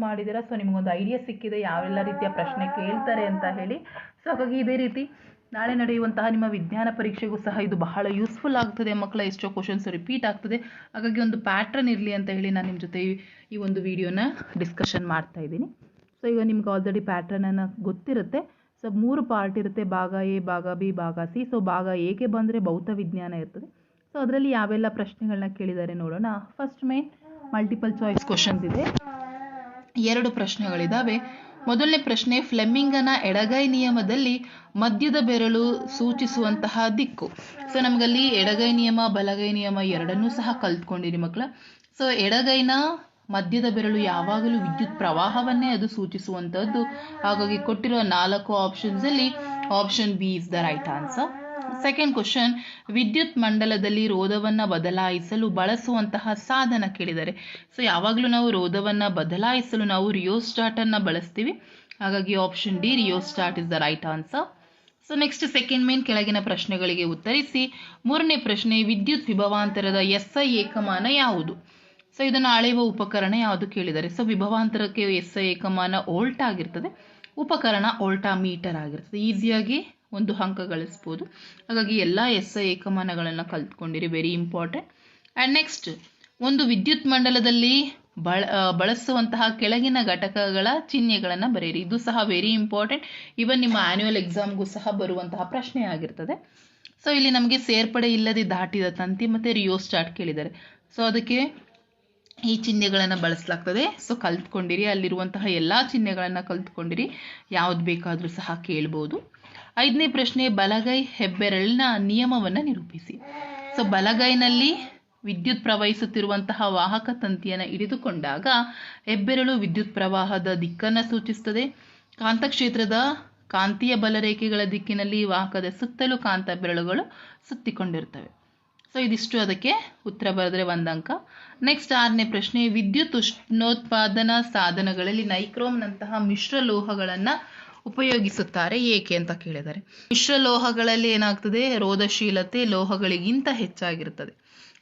ಮಾಡಿದ್ದೀರಾ? ಸೊ ನಿಮಗೊಂದು ಐಡಿಯಾ ಸಿಕ್ಕಿದೆ. ಯಾವೆಲ್ಲ ರೀತಿಯ ಪ್ರಶ್ನೆ ಕೇಳ್ತಾರೆ ಅಂತ ಹೇಳಿ. ಸೊ ಹಾಗಾಗಿ ಇದೇ ರೀತಿ ನಾಳೆ ನಡೆಯುವಂತಹ ನಿಮ್ಮ ವಿಜ್ಞಾನ ಪರೀಕ್ಷೆಗೂ ಸಹ ಇದು ಬಹಳ ಯೂಸ್ಫುಲ್ ಆಗ್ತದೆ. ಮಕ್ಕಳ ಎಷ್ಟೋ ಕ್ವಶನ್ಸ್ ರಿಪೀಟ್ ಆಗ್ತದೆ. ಹಾಗಾಗಿ ಒಂದು ಪ್ಯಾಟ್ರನ್ ಇರಲಿ ಅಂತ ಹೇಳಿ ನಾನು ನಿಮ್ಮ ಜೊತೆ ಈ- ಒಂದು ವಿಡಿಯೋನ ಡಿಸ್ಕಷನ್ ಮಾಡ್ತಾ ಇದ್ದೀನಿ. ಸೊ ಈಗ ನಿಮ್ಗೆ ಆಲ್ರೆಡಿ ಪ್ಯಾಟ್ರನನ್ನು ಗೊತ್ತಿರುತ್ತೆ. ಸೊ ಮೂರು ಪಾರ್ಟ್ ಇರುತ್ತೆ. ಭಾಗ ಎ ಭಾಗ ಬಿ ಭಾಗ ಸಿ. ಸೊ ಭಾಗ ಏಕೆ ಬಂದರೆ ಭೌತ ವಿಜ್ಞಾನ ಇರ್ತದೆ. ಸೊ ಅದರಲ್ಲಿ ಯಾವೆಲ್ಲ ಪ್ರಶ್ನೆಗಳನ್ನ ಕೇಳಿದ್ದಾರೆ ನೋಡೋಣ. First main multiple choice questions ಇದೆ. ಎರಡು ಪ್ರಶ್ನೆಗಳಿದ್ದಾವೆ ಮೊದಲನೇ ಪ್ರಶ್ನೆ, ಫ್ಲೆಮಿಂಗನ ಎಡಗೈ ನಿಯಮದಲ್ಲಿ ಮಧ್ಯದ ಬೆರಳು ಸೂಚಿಸುವಂತಹ ದಿಕ್ಕು. ಸೊ ನಮಗಲ್ಲಿ ಎಡಗೈ ನಿಯಮ, ಬಲಗೈ ನಿಯಮ ಎರಡನ್ನೂ ಸಹ ಕಲ್ತ್ಕೊಂಡಿರಿ ಮಕ್ಕಳ ಸೊ ಎಡಗೈನ ಮಧ್ಯದ ಬೆರಳು ಯಾವಾಗಲೂ ವಿದ್ಯುತ್ ಪ್ರವಾಹವನ್ನೇ ಅದು ಸೂಚಿಸುವಂಥದ್ದು ಹಾಗಾಗಿ ಕೊಟ್ಟಿರುವ ನಾಲ್ಕು ಆಪ್ಷನ್ಸಲ್ಲಿ option B is the right answer second question ವಿದ್ಯುತ್ ಮಂಡಲದಲ್ಲಿ ರೋಧವನ್ನು ಬದಲಾಯಿಸಲು ಬಳಸುವಂತಹ ಸಾಧನ ಕೇಳಿದ್ದಾರೆ. ಸೊ ಯಾವಾಗಲೂ ನಾವು ರೋಧವನ್ನು ಬದಲಾಯಿಸಲು ನಾವು ರಿಯೋಸ್ಟಾಟನ್ನು ಬಳಸ್ತೀವಿ. ಹಾಗಾಗಿ option D rheostat is the right answer so next second main ಕೆಳಗಿನ ಪ್ರಶ್ನೆಗಳಿಗೆ ಉತ್ತರಿಸಿ. ಮೂರನೇ ಪ್ರಶ್ನೆ, ವಿದ್ಯುತ್ ವಿಭವಾಂತರದ ಎಸ್ ಐ ಏಕಮಾನ ಯಾವುದು? ಸೊ ಇದನ್ನು ಅಳೆಯುವ ಉಪಕರಣ ಯಾವುದು ಕೇಳಿದ್ದಾರೆ ಸೊ ವಿಭವಾಂತರಕ್ಕೆ ಎಸ್ ಐ ಏಕಮಾನ ಓಲ್ಟ್ ಆಗಿರ್ತದೆ. ಉಪಕರಣ ಓಲ್ಟಾ ಮೀಟರ್ ಆಗಿರ್ತದೆ ಈಸಿಯಾಗಿ ಒಂದು ಅಂಕ ಗಳಿಸ್ಬೋದು. ಹಾಗಾಗಿ ಎಲ್ಲ ಎಸ್ ಐ ಏಕಮಾನಗಳನ್ನು ಕಲ್ತ್ಕೊಂಡಿರಿ ವೆರಿ ಇಂಪಾರ್ಟೆಂಟ್ ಆ್ಯಂಡ್ ನೆಕ್ಸ್ಟ್ ಒಂದು ವಿದ್ಯುತ್ ಮಂಡಲದಲ್ಲಿ ಬಳ ಬಳಸುವಂತಹ ಕೆಳಗಿನ ಘಟಕಗಳ ಚಿಹ್ನೆಗಳನ್ನು ಬರೆಯಿರಿ. ಇದು ಸಹ ವೆರಿ ಇಂಪಾರ್ಟೆಂಟ್ ಇವನ್ ನಿಮ್ಮ ಆ್ಯನ್ಯುವಲ್ ಎಕ್ಸಾಮ್ಗೂ ಸಹ ಬರುವಂತಹ ಪ್ರಶ್ನೆ ಆಗಿರ್ತದೆ. ಸೊ ಇಲ್ಲಿ ನಮಗೆ ಸೇರ್ಪಡೆ ಇಲ್ಲದೆ ದಾಟಿದ ತಂತಿ ಮತ್ತು ರಿಯೋ ಸ್ಟಾರ್ಟ್ ಕೇಳಿದ್ದಾರೆ. ಸೊ ಅದಕ್ಕೆ ಈ ಚಿಹ್ನೆಗಳನ್ನು ಬಳಸಲಾಗ್ತದೆ. ಸೊ ಕಲ್ತ್ಕೊಂಡಿರಿ. ಅಲ್ಲಿರುವಂತಹ ಎಲ್ಲ ಚಿಹ್ನೆಗಳನ್ನು ಕಲ್ತ್ಕೊಂಡಿರಿ. ಯಾವ್ದು ಬೇಕಾದರೂ ಸಹ ಕೇಳ್ಬೋದು. ಐದನೇ ಪ್ರಶ್ನೆ, ಬಲಗೈ ಹೆಬ್ಬೆರಳಿನ ನಿಯಮವನ್ನು ನಿರೂಪಿಸಿ. ಸೊ ಬಲಗೈನಲ್ಲಿ ವಿದ್ಯುತ್ ಪ್ರವಹಿಸುತ್ತಿರುವಂತಹ ವಾಹಕ ತಂತಿಯನ್ನು ಹಿಡಿದುಕೊಂಡಾಗ ಹೆಬ್ಬೆರಳು ವಿದ್ಯುತ್ ಪ್ರವಾಹದ ದಿಕ್ಕನ್ನು ಸೂಚಿಸುತ್ತದೆ ಕಾಂತಕ್ಷೇತ್ರದ ಕಾಂತೀಯ ಬಲರೇಖೆಗಳ ದಿಕ್ಕಿನಲ್ಲಿ ವಾಹಕದ ಸುತ್ತಲೂ ಕಾಂತ ಬೆರಳುಗಳು ಸುತ್ತಿಕೊಂಡಿರ್ತವೆ. ಸೊ ಇದಿಷ್ಟು ಅದಕ್ಕೆ ಉತ್ತರ ಬರೆದ್ರೆ ಒಂದಂಕ. ನೆಕ್ಸ್ಟ್ ಆರನೇ ಪ್ರಶ್ನೆ, ವಿದ್ಯುತ್ ಉಷ್ಣೋತ್ಪಾದನಾ ಸಾಧನಗಳಲ್ಲಿ ನೈಕ್ರೋಮ್ನಂತಹ ಮಿಶ್ರ ಲೋಹಗಳನ್ನು ಉಪಯೋಗಿಸುತ್ತಾರೆ, ಏಕೆ ಅಂತ ಕೇಳಿದ್ದಾರೆ ಮಿಶ್ರ ಲೋಹಗಳಲ್ಲಿ ಏನಾಗ್ತದೆ? ರೋಧಶೀಲತೆ ಲೋಹಗಳಿಗಿಂತ ಹೆಚ್ಚಾಗಿರುತ್ತದೆ.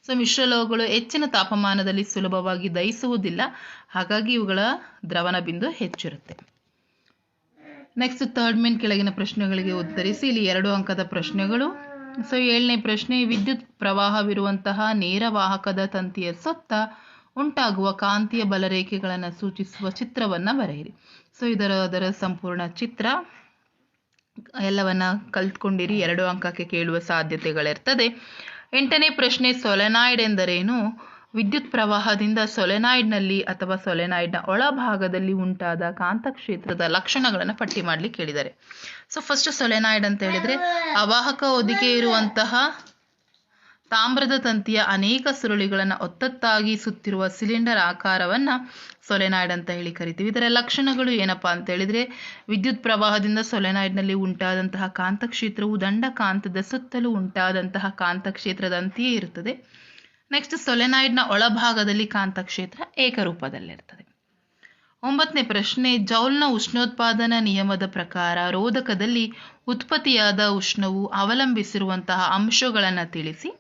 ಸೊ ಮಿಶ್ರ ಲೋಹಗಳು ಹೆಚ್ಚಿನ ತಾಪಮಾನದಲ್ಲಿ ಸುಲಭವಾಗಿ ದಹಿಸುವುದಿಲ್ಲ. ಹಾಗಾಗಿ ಇವುಗಳ ದ್ರವಣ ಬಿಂದು ಹೆಚ್ಚಿರುತ್ತೆ. ನೆಕ್ಸ್ಟ್ ಥರ್ಡ್ ಮೇನ್ ಕೆಳಗಿನ ಪ್ರಶ್ನೆಗಳಿಗೆ ಉತ್ತರಿಸಿ. ಇಲ್ಲಿ ಎರಡು ಅಂಕದ ಪ್ರಶ್ನೆಗಳು. ಸೊ ಏಳನೇ ಪ್ರಶ್ನೆ, ವಿದ್ಯುತ್ ಪ್ರವಾಹವಿರುವಂತಹ ನೇರ ವಾಹಕದ ತಂತಿಯ ಸುತ್ತ ಉಂಟಾಗುವ ಕಾಂತೀಯ ಬಲರೇಖೆಗಳನ್ನು ಸೂಚಿಸುವ ಚಿತ್ರವನ್ನು ಬರೆಯಿರಿ. ಸೊ ಇದರ, ಅದರ ಸಂಪೂರ್ಣ ಚಿತ್ರ, ಎಲ್ಲವನ್ನ ಕಲ್ತ್ಕೊಂಡಿರಿ, ಎರಡು ಅಂಕಕ್ಕೆ ಕೇಳುವ ಸಾಧ್ಯತೆಗಳಿರ್ತದೆ. ಎಂಟನೇ ಪ್ರಶ್ನೆ, ಸೊಲೆನಾಯ್ಡ್ ಎಂದರೇನು? ವಿದ್ಯುತ್ ಪ್ರವಾಹದಿಂದ ಸೊಲೆನಾಯ್ಡ್ನಲ್ಲಿ ಅಥವಾ ಸೊಲೆನಾಯ್ಡ್ನ ಒಳಭಾಗದಲ್ಲಿ ಉಂಟಾದ ಕಾಂತಕ್ಷೇತ್ರದ ಲಕ್ಷಣಗಳನ್ನು ಪಟ್ಟಿ ಮಾಡಲಿಕ್ಕೆ ಕೇಳಿದ್ದಾರೆ ಸೊ ಫಸ್ಟ್ ಸೊಲೆನಾಯ್ಡ್ ಅಂತ ಹೇಳಿದ್ರೆ, ಅವಾಹಕ ಹೊದಿಕೆ ಇರುವಂತಹ ತಾಮ್ರದ ತಂತಿಯ ಅನೇಕ ಸುರುಳಿಗಳನ್ನು ಒತ್ತತ್ತಾಗಿ ಸುತ್ತಿರುವ ಸಿಲಿಂಡರ್ ಆಕಾರವನ್ನು ಸೊಲೆನಾಯ್ಡ್ ಅಂತ ಹೇಳಿ ಕರಿತೀವಿ. ಇದರ ಲಕ್ಷಣಗಳು ಏನಪ್ಪಾ ಅಂತ ಹೇಳಿದರೆ, ವಿದ್ಯುತ್ ಪ್ರವಾಹದಿಂದ ಸೊಲೆನಾಯ್ಡ್ನಲ್ಲಿ ಉಂಟಾದಂತಹ ಕಾಂತಕ್ಷೇತ್ರವು ದಂಡ ಕಾಂತದ ಸುತ್ತಲೂ ಉಂಟಾದಂತಹ ಕಾಂತಕ್ಷೇತ್ರದಂತೆಯೇ ಇರುತ್ತದೆ. ನೆಕ್ಸ್ಟ್ ಸೊಲೆನಾಯ್ಡ್ನ ಒಳಭಾಗದಲ್ಲಿ ಕಾಂತಕ್ಷೇತ್ರ ಏಕರೂಪದಲ್ಲಿರ್ತದೆ. ಒಂಬತ್ತನೇ ಪ್ರಶ್ನೆ, ಜೌಲ್ನ ಉಷ್ಣೋತ್ಪಾದನಾ ನಿಯಮದ ಪ್ರಕಾರ ರೋಧಕದಲ್ಲಿ ಉತ್ಪತ್ತಿಯಾದ ಉಷ್ಣವು ಅವಲಂಬಿಸಿರುವಂತಹ ಅಂಶಗಳನ್ನು ತಿಳಿಸಿ.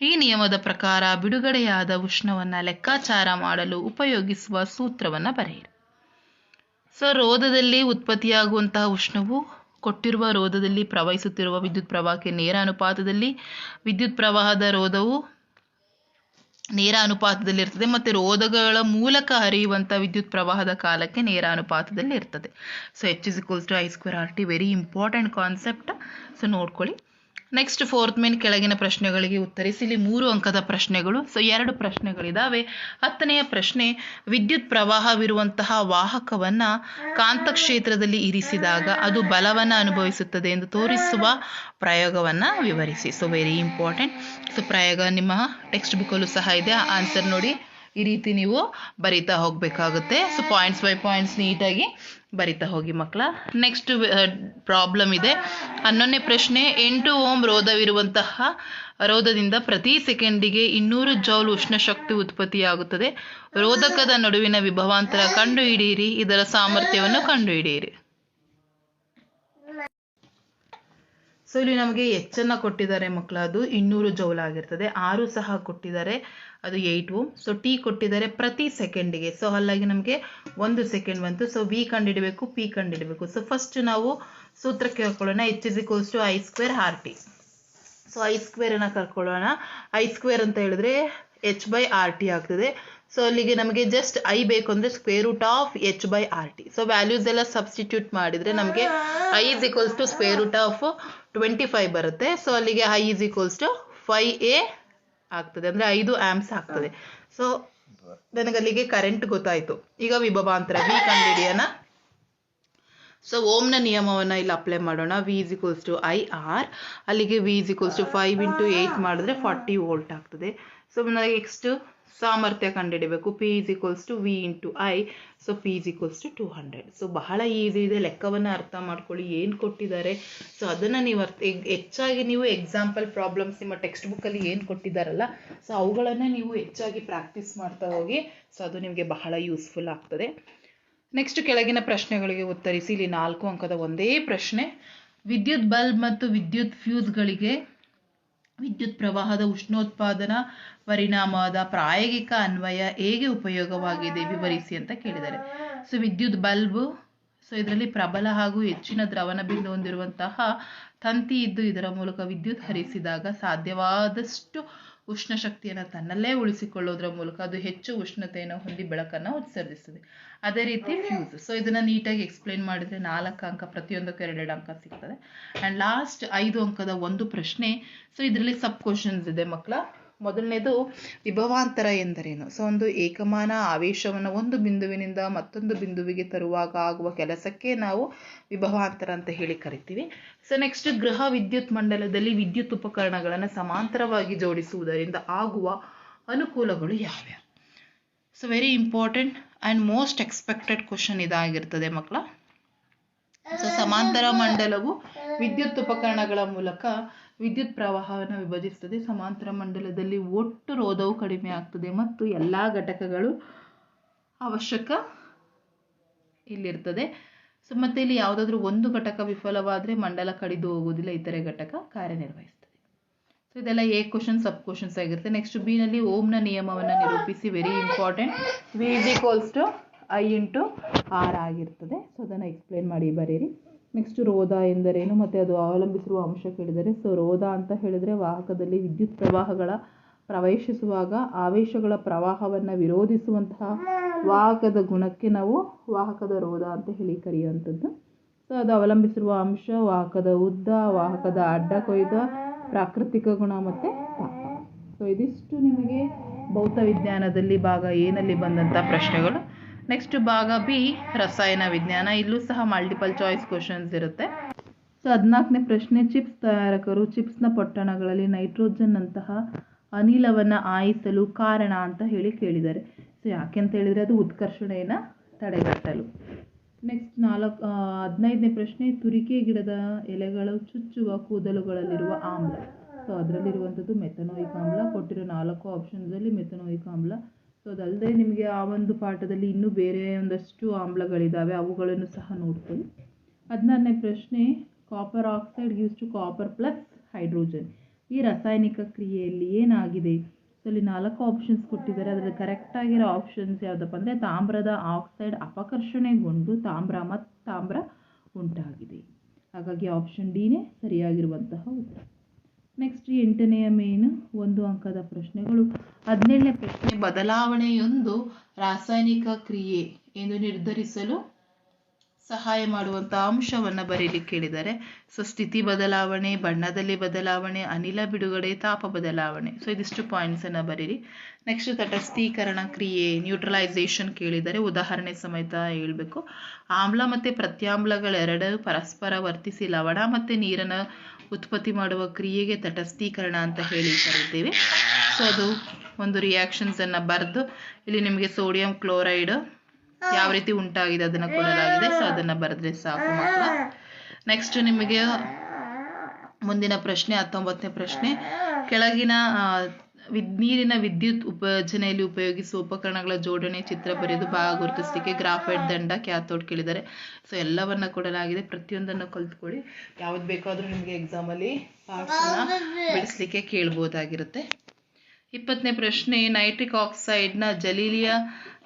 ಈ ನಿಯಮದ ಪ್ರಕಾರ ಬಿಡುಗಡೆಯಾದ ಉಷ್ಣವನ್ನು ಲೆಕ್ಕಾಚಾರ ಮಾಡಲು ಉಪಯೋಗಿಸುವ ಸೂತ್ರವನ್ನು ಬರೆಯಿರಿ. ಸೊ, ರೋಧದಲ್ಲಿ ಉತ್ಪತ್ತಿಯಾಗುವಂತಹ ಉಷ್ಣವು ಕೊಟ್ಟಿರುವ ರೋಧದಲ್ಲಿ ಪ್ರವಹಿಸುತ್ತಿರುವ ವಿದ್ಯುತ್ ಪ್ರವಾಹಕ್ಕೆ ನೇರ ಅನುಪಾತದಲ್ಲಿ. ವಿದ್ಯುತ್ ಪ್ರವಾಹದ ರೋಧವು ನೇರ ಅನುಪಾತದಲ್ಲಿ ಇರ್ತದೆ, ಮತ್ತು ರೋಧಗಳ ಮೂಲಕ ಹರಿಯುವಂಥ ವಿದ್ಯುತ್ ಪ್ರವಾಹದ ಕಾಲಕ್ಕೆ ನೇರ ಅನುಪಾತದಲ್ಲಿ ಇರ್ತದೆ. So H is equals to I square R T very important concept so ನೋಡ್ಕೊಳ್ಳಿ. ನೆಕ್ಸ್ಟ್ ಫೋರ್ತ್ ಮೇನ್ ಕೆಳಗಿನ ಪ್ರಶ್ನೆಗಳಿಗೆ ಉತ್ತರಿಸಿ. ಇಲ್ಲಿ ಮೂರು ಅಂಕದ ಪ್ರಶ್ನೆಗಳು. ಸೊ ಎರಡು ಪ್ರಶ್ನೆಗಳಿದಾವೆ. ಹತ್ತನೆಯ ಪ್ರಶ್ನೆ, ವಿದ್ಯುತ್ ಪ್ರವಾಹವಿರುವಂತಹ ವಾಹಕವನ್ನು ಕಾಂತಕ್ಷೇತ್ರದಲ್ಲಿ ಇರಿಸಿದಾಗ ಅದು ಬಲವನ್ನು ಅನುಭವಿಸುತ್ತದೆ ಎಂದು ತೋರಿಸುವ ಪ್ರಯೋಗವನ್ನು ವಿವರಿಸಿ. ಸೊ ವೆರಿ ಇಂಪಾರ್ಟೆಂಟ್ ಸೊ ಪ್ರಯೋಗ ನಿಮ್ಮ ಟೆಕ್ಸ್ಟ್ ಬುಕ್ಕಲ್ಲೂ ಸಹ ಇದೆ. ಆನ್ಸರ್ ನೋಡಿ. ಈ ರೀತಿ ನೀವು ಬರಿತಾ ಹೋಗಬೇಕಾಗುತ್ತೆ. ಸೊ ಪಾಯಿಂಟ್ಸ್ ಬೈ ಪಾಯಿಂಟ್ಸ್ ನೀಟಾಗಿ ಬರಿತಾ ಹೋಗಿ ಮಕ್ಕಳ. ನೆಕ್ಸ್ಟ್ ಪ್ರಾಬ್ಲಮ್ ಇದೆ. ಹನ್ನೊಂದನೇ ಪ್ರಶ್ನೆ, ಎಂಟು ಓಮ್ ರೋಧವಿರುವಂತಹ ರೋಧದಿಂದ ಪ್ರತಿ ಸೆಕೆಂಡಿಗೆ ಇನ್ನೂರು ಜೌಲ್ ಉಷ್ಣಶಕ್ತಿ ಉತ್ಪತ್ತಿಯಾಗುತ್ತದೆ. ರೋಧಕದ ನಡುವಿನ ವಿಭವಾಂತರ ಕಂಡುಹಿಡಿಯಿರಿ. ಇದರ ಸಾಮರ್ಥ್ಯವನ್ನು ಕಂಡುಹಿಡಿಯಿರಿ. ಸೊ ಇಲ್ಲಿ ನಮಗೆ ಹೆಚ್ಚನ್ನು ಕೊಟ್ಟಿದ್ದಾರೆ ಮಕ್ಕಳು, ಅದು ಇನ್ನೂರು ಜೌಲ್ ಆಗಿರ್ತದೆ. ಆರು ಸಹ ಕೊಟ್ಟಿದ್ದಾರೆ, ಅದು ಏಯ್ಟ್ ಸೊ ಟಿ ಕೊಟ್ಟಿದ್ದಾರೆ ಪ್ರತಿ ಸೆಕೆಂಡಿಗೆ ಸೊ ಅಲ್ಲಾಗಿ ನಮಗೆ ಒಂದು ಸೆಕೆಂಡ್ ಬಂತು. ಸೊ ವಿ ಕಂಡಿಡಬೇಕು ಪಿ ಕಂಡಿಡಬೇಕು. ಸೊ ಫಸ್ಟ್ ನಾವು ಸೂತ್ರಕ್ಕೆ ಹಾಕೊಳ್ಳೋಣ. H is equals to I square R T so I ಸ್ಕ್ವೇರನ್ನು ಕರ್ಕೊಳ್ಳೋಣ. ಐ ಸ್ಕ್ವೇರ್ ಅಂತ ಹೇಳಿದ್ರೆ ಎಚ್ ಬೈ ಆರ್ ಟಿ ಆಗ್ತದೆ. ಸೊ ಅಲ್ಲಿಗೆ ನಮಗೆ ಜಸ್ಟ್ ಐ ಬೇಕು ಅಂದರೆ square root of H by R T so values ಎಲ್ಲ ಸಬ್ಸ್ಟಿಟ್ಯೂಟ್ ಮಾಡಿದರೆ ನಮಗೆ I is equals to square root of twenty five ಬರುತ್ತೆ. ಸೊ ಅಲ್ಲಿಗೆ I is equals to five A ಆಗ್ತದೆ. ಅಂದರೆ ಐದು ಆ್ಯಮ್ಸ್ ಆಗ್ತದೆ. ಸೊ ನನಗೆ ಅಲ್ಲಿಗೆ ಕರೆಂಟ್ ಗೊತ್ತಾಯಿತು. ಈಗ ವಿಭವಾಂತರ ವಿ ಕಂಡುಹಿಡಿಯೋಣ. ಸೊ ಓಮ್ನ ನಿಯಮವನ್ನು ಇಲ್ಲಿ ಅಪ್ಲೈ ಮಾಡೋಣ. V is equals to I R ಅಲ್ಲಿಗೆ V is equals to five into eight ಮಾಡಿದ್ರೆ ಫಾರ್ಟಿ ವೋಲ್ಟ್ ಆಗ್ತದೆ. ಸೊ ನೆಕ್ಸ್ಟ್ ಸಾಮರ್ಥ್ಯ ಕಂಡುಹಿಡಿಬೇಕು P is equals to V into I so P is equals to two hundred so ಬಹಳ easy ಇದೆ ಲೆಕ್ಕವನ್ನು ಅರ್ಥ ಮಾಡ್ಕೊಳ್ಳಿ ಏನು ಕೊಟ್ಟಿದ್ದಾರೆ ಸೊ ಅದನ್ನು ನೀವು ಅರ್ಥ ಹೆಚ್ಚಾಗಿ ನೀವು ಎಕ್ಸಾಂಪಲ್ ಪ್ರಾಬ್ಲಮ್ಸ್ ನಿಮ್ಮ ಟೆಕ್ಸ್ಟ್ ಬುಕ್ಕಲ್ಲಿ ಏನು ಕೊಟ್ಟಿದ್ದಾರಲ್ಲ ಸೊ ಅವುಗಳನ್ನು ನೀವು ಹೆಚ್ಚಾಗಿ ಪ್ರಾಕ್ಟೀಸ್ ಮಾಡ್ತಾ ಹೋಗಿ ಸೊ ಅದು ನಿಮಗೆ ಬಹಳ ಯೂಸ್ಫುಲ್ ಆಗ್ತದೆ. ನೆಕ್ಸ್ಟ್ ಕೆಳಗಿನ ಪ್ರಶ್ನೆಗಳಿಗೆ ಉತ್ತರಿಸಿ, ಇಲ್ಲಿ ನಾಲ್ಕು ಅಂಕದ ಒಂದೇ ಪ್ರಶ್ನೆ. ವಿದ್ಯುತ್ ಬಲ್ಬ್ ಮತ್ತು ವಿದ್ಯುತ್ ಫ್ಯೂಸ್ಗಳಿಗೆ ವಿದ್ಯುತ್ ಪ್ರವಾಹದ ಉಷ್ಣೋತ್ಪಾದನಾ ಪರಿಣಾಮದ ಪ್ರಾಯೋಗಿಕ ಅನ್ವಯ ಹೇಗೆ ಉಪಯೋಗವಾಗಿದೆ ವಿವರಿಸಿ ಅಂತ ಕೇಳಿದ್ದಾರೆ. ಸೊ ವಿದ್ಯುತ್ ಬಲ್ಬ್ ಸೊ ಇದರಲ್ಲಿ ಪ್ರಬಲ ಹಾಗೂ ಹೆಚ್ಚಿನ ದ್ರವಣ ಬಿಂದು ಹೊಂದಿರುವಂತಹ ತಂತಿ ಇದ್ದು ಇದರ ಮೂಲಕ ವಿದ್ಯುತ್ ಹರಿಸಿದಾಗ ಸಾಧ್ಯವಾದಷ್ಟು ಉಷ್ಣ ಶಕ್ತಿಯನ್ನು ತನ್ನಲ್ಲೇ ಉಳಿಸಿಕೊಳ್ಳೋದ್ರ ಮೂಲಕ ಅದು ಹೆಚ್ಚು ಉಷ್ಣತೆಯನ್ನು ಹೊಂದಿ ಬೆಳಕನ್ನು ಉತ್ಸರ್ಜಿಸ್ತದೆ. ಅದೇ ರೀತಿ ಫ್ಯೂಸ್ ಸೊ ಇದನ್ನು ನೀಟಾಗಿ ಎಕ್ಸ್ಪ್ಲೈನ್ ಮಾಡಿದರೆ ನಾಲ್ಕು ಅಂಕ ಪ್ರತಿಯೊಂದಕ್ಕೂ ಎರಡೆರಡು ಅಂಕ ಸಿಗ್ತದೆ. ಆ್ಯಂಡ್ ಲಾಸ್ಟ್ ಐದು ಅಂಕದ ಒಂದು ಪ್ರಶ್ನೆ ಸೊ ಇದರಲ್ಲಿ ಸಬ್ ಕ್ವಶನ್ಸ್ ಇದೆ ಮಕ್ಕಳ ಮೊದಲನೇದು ವಿಭವಾಂತರ ಎಂದರೇನು? ಸೊ ಒಂದು ಏಕಮಾನ ಆವೇಶವನ್ನು ಒಂದು ಬಿಂದುವಿನಿಂದ ಮತ್ತೊಂದು ಬಿಂದುವಿಗೆ ತರುವಾಗ ಆಗುವ ಕೆಲಸಕ್ಕೆ ನಾವು ವಿಭವಾಂತರ ಅಂತ ಹೇಳಿ ಕರಿತೀವಿ. ಸೊ ನೆಕ್ಸ್ಟ್ ಗೃಹ ವಿದ್ಯುತ್ ಮಂಡಲದಲ್ಲಿ ವಿದ್ಯುತ್ ಉಪಕರಣಗಳನ್ನು ಸಮಾಂತರವಾಗಿ ಜೋಡಿಸುವುದರಿಂದ ಆಗುವ ಅನುಕೂಲಗಳು ಯಾವ್ಯಾವ? So very important and most expected question ಇದಾಗಿರ್ತದೆ ಮಕ್ಕಳ ಸೊ ಸಮಾಂತರ ಮಂಡಲವು ವಿದ್ಯುತ್ ಉಪಕರಣಗಳ ಮೂಲಕ ವಿದ್ಯುತ್ ಪ್ರವಾಹವನ್ನು ವಿಭಜಿಸ್ತದೆ. ಸಮಾಂತರ ಮಂಡಲದಲ್ಲಿ ಒಟ್ಟು ರೋಧವು ಕಡಿಮೆ ಆಗ್ತದೆ ಮತ್ತು ಎಲ್ಲ ಘಟಕಗಳು ಅವಶ್ಯಕ ಇಲ್ಲಿರ್ತದೆ. ಸೊ, ಮತ್ತೆ ಇಲ್ಲಿ ಯಾವುದಾದ್ರೂ ಒಂದು ಘಟಕ ವಿಫಲವಾದರೆ ಮಂಡಲ ಕಡಿದು ಹೋಗುವುದಿಲ್ಲ, ಇತರೆ ಘಟಕ ಕಾರ್ಯನಿರ್ವಹಿಸ್ತದೆ. ಸೊ, ಇದೆಲ್ಲ ಎ ಕ್ವಶನ್ ಸಬ್ ಕ್ವಶನ್ಸ್ ಆಗಿರುತ್ತೆ. ನೆಕ್ಸ್ಟ್ ಬಿ ನಲ್ಲಿ ಓಮ್ನ ನಿಯಮವನ್ನು ನಿರೂಪಿಸಿ. Very important V equals to I into R ಆಗಿರ್ತದೆ. ಸೊ ಅದನ್ನು ಎಕ್ಸ್ಪ್ಲೇನ್ ಮಾಡಿ ಬರೀರಿ ನೆಕ್ಸ್ಟ್ ರೋಧ ಎಂದರೇನು? ಮತ್ತು ಅದು ಅವಲಂಬಿಸಿರುವ ಅಂಶ ಕೇಳಿದರೆ ಸೊ ರೋಧ ಅಂತ ಹೇಳಿದರೆ ವಾಹಕದಲ್ಲಿ ವಿದ್ಯುತ್ ಪ್ರವಾಹಗಳ ಪ್ರವೇಶಿಸುವಾಗ ಆವೇಶಗಳ ಪ್ರವಾಹವನ್ನು ವಿರೋಧಿಸುವಂತಹ ವಾಹಕದ ಗುಣಕ್ಕೆ ನಾವು ವಾಹಕದ ರೋಧ ಅಂತ ಹೇಳಿ ಕರೆಯುವಂಥದ್ದು. ಸೊ ಅದು ಅವಲಂಬಿಸಿರುವ ಅಂಶ ವಾಹಕದ ಉದ್ದ, ವಾಹಕದ ಅಡ್ಡ ಕೊಯ್ದ, ಪ್ರಾಕೃತಿಕ ಗುಣ ಮತ್ತು ತಾಪ. ಸೊ ಇದಿಷ್ಟು ನಿಮಗೆ ಭೌತ ವಿಜ್ಞಾನದಲ್ಲಿ ಭಾಗ ಏನಲ್ಲಿ ಬಂದಂಥ ಪ್ರಶ್ನೆಗಳು. ನೆಕ್ಸ್ಟ್ ಭಾಗ ಬಿ ರಸಾಯನ ವಿಜ್ಞಾನ. ಇಲ್ಲೂ ಸಹ ಮಲ್ಟಿಪಲ್ ಚಾಯ್ಸ್ ಕ್ವಶನ್ಸ್ ಇರುತ್ತೆ. ಸೊ ಹದಿನಾಲ್ಕನೇ ಪ್ರಶ್ನೆ ಚಿಪ್ಸ್ ತಯಾರಕರು ಚಿಪ್ಸ್ನ ಪೊಟ್ಟಣಗಳಲ್ಲಿ ನೈಟ್ರೋಜನ್ನಂತಹ ಅನಿಲವನ್ನು ಆಯಿಸಲು ಕಾರಣ ಅಂತ ಹೇಳಿ ಕೇಳಿದ್ದಾರೆ. ಸೊ ಯಾಕೆಂತ ಹೇಳಿದರೆ ಅದು ಉತ್ಕರ್ಷಣೆಯನ್ನು ತಡೆಗಟ್ಟಲು. ನೆಕ್ಸ್ಟ್ ನಾಲ್ಕು ಹದಿನೈದನೇ ಪ್ರಶ್ನೆ, ತುರಿಕೆ ಗಿಡದ ಎಲೆಗಳು ಚುಚ್ಚುವ ಕೂದಲುಗಳಲ್ಲಿರುವ ಆಮ್ಲ. ಸೊ ಅದರಲ್ಲಿರುವಂಥದ್ದು ಮೆಥನೋಯಿಕ್ ಆಮ್ಲ. ಕೊಟ್ಟಿರೋ ನಾಲ್ಕು ಆಪ್ಷನ್ಸಲ್ಲಿ ಮೆಥನೋಯಿಕ್ ಆಮ್ಲ ಸೊ ಅದಲ್ಲದೆ ನಿಮಗೆ ಆ ಒಂದು ಪಾಠದಲ್ಲಿ ಇನ್ನೂ ಬೇರೆ ಒಂದಷ್ಟು ಆಮ್ಲಗಳಿದ್ದಾವೆ ಅವುಗಳನ್ನು ಸಹ ನೋಡ್ಕೊಳ್ಳಿ. ಹದಿನಾರನೇ ಪ್ರಶ್ನೆ copper oxide gives to copper plus hydrogen ಈ ರಾಸಾಯನಿಕ ಕ್ರಿಯೆಯಲ್ಲಿ ಏನಾಗಿದೆ? ಸೊ ಇಲ್ಲಿ ನಾಲ್ಕು ಆಪ್ಷನ್ಸ್ ಕೊಟ್ಟಿದ್ದಾರೆ. ಅದರಲ್ಲಿ ಕರೆಕ್ಟಾಗಿರೋ ಆಪ್ಷನ್ಸ್ ಯಾವುದಪ್ಪ ಅಂದರೆ ತಾಮ್ರದ ಆಕ್ಸೈಡ್ ಅಪಕರ್ಷಣೆಗೊಂಡು ತಾಮ್ರ ಮತ್ತು ತಾಮ್ರ ಉಂಟಾಗಿದೆ. ಹಾಗಾಗಿ ಆಪ್ಷನ್ ಡಿನೇ ಸರಿಯಾಗಿರುವಂತಹ ಉತ್ತರ. ನೆಕ್ಸ್ಟ್ ಎಂಟನೆಯ ಮೇನ್ ಒಂದು ಅಂಕದ ಪ್ರಶ್ನೆಗಳು. ಹದಿನೇಳನೇ ಪ್ರಶ್ನೆ, ಬದಲಾವಣೆಯೊಂದು ರಾಸಾಯನಿಕ ಕ್ರಿಯೆ ಎಂದು ನಿರ್ಧರಿಸಲು ಸಹಾಯ ಮಾಡುವಂಥ ಅಂಶವನ್ನು ಬರೀಲಿಕ್ಕೆ ಹೇಳಿದ್ದಾರೆ ಸೊ ಸ್ಥಿತಿ ಬದಲಾವಣೆ, ಬಣ್ಣದಲ್ಲಿ ಬದಲಾವಣೆ, ಅನಿಲ ಬಿಡುಗಡೆ, ತಾಪ ಬದಲಾವಣೆ. ಸೊ ಇದಿಷ್ಟು ಪಾಯಿಂಟ್ಸನ್ನು ಬರೀರಿ. ನೆಕ್ಸ್ಟ್ ತಟಸ್ಥೀಕರಣ ಕ್ರಿಯೆ ನ್ಯೂಟ್ರಲೈಸೇಷನ್ ಕೇಳಿದರೆ ಉದಾಹರಣೆ ಸಮೇತ ಹೇಳಬೇಕು. ಆಮ್ಲ ಮತ್ತು ಪ್ರತ್ಯಾಮ್ಲಗಳೆರಡು ಪರಸ್ಪರ ವರ್ತಿಸಿ ಲವಣ ಮತ್ತು ನೀರನ್ನು ಉತ್ಪತ್ತಿ ಮಾಡುವ ಕ್ರಿಯೆಗೆ ತಟಸ್ಥೀಕರಣ ಅಂತ ಹೇಳಿ ಕರಿತೀವಿ. ಸೊ ಅದು ಒಂದು ರಿಯಾಕ್ಷನ್ಸನ್ನು ಬರೆದು, ಇಲ್ಲಿ ನಿಮಗೆ ಸೋಡಿಯಂ ಕ್ಲೋರೈಡ್ ಯಾವ ರೀತಿ ಉಂಟಾಗಿದೆ ಅದನ್ನು ಕೊಡಲಾಗಿದೆ. ಸೊ ಅದನ್ನು ಬರೆದ್ರೆ ಸಾಕು ಮಕ್ಕಳ. ನೆಕ್ಸ್ಟ್ ನಿಮಗೆ ಮುಂದಿನ ಪ್ರಶ್ನೆ, ಹತ್ತೊಂಬತ್ತನೇ ಪ್ರಶ್ನೆ. ಕೆಳಗಿನ ವಿದ್, ನೀರಿನ ವಿದ್ಯುತ್ ಉಪಯೋಜನೆಯಲ್ಲಿ ಉಪಯೋಗಿಸುವ ಉಪಕರಣಗಳ ಜೋಡಣೆ ಚಿತ್ರ ಬರೆದು ಭಾಗ ಗುರುತಿಸಲಿಕ್ಕೆ ಗ್ರಾಫೈಟ್ ದಂಡ, ಕ್ಯಾಥೋಡ್ ಕೇಳಿದ್ದಾರೆ. ಸೊ ಎಲ್ಲವನ್ನ ಕೊಡಲಾಗಿದೆ. ಪ್ರತಿಯೊಂದನ್ನು ಕಲ್ತ್ಕೊಳ್ಳಿ. ಯಾವ್ದು ಬೇಕಾದರೂ ನಿಮಗೆ ಎಕ್ಸಾಮಲ್ಲಿ ಅಲ್ಲಿ ಬಿಡಿಸ್ಲಿಕ್ಕೆ ಕೇಳ್ಬೋದಾಗಿರುತ್ತೆ. ಇಪ್ಪತ್ತನೇ ಪ್ರಶ್ನೆ, ನೈಟ್ರಿಕ್ ಆಕ್ಸೈಡ್ನ ಜಲೀಲಿಯ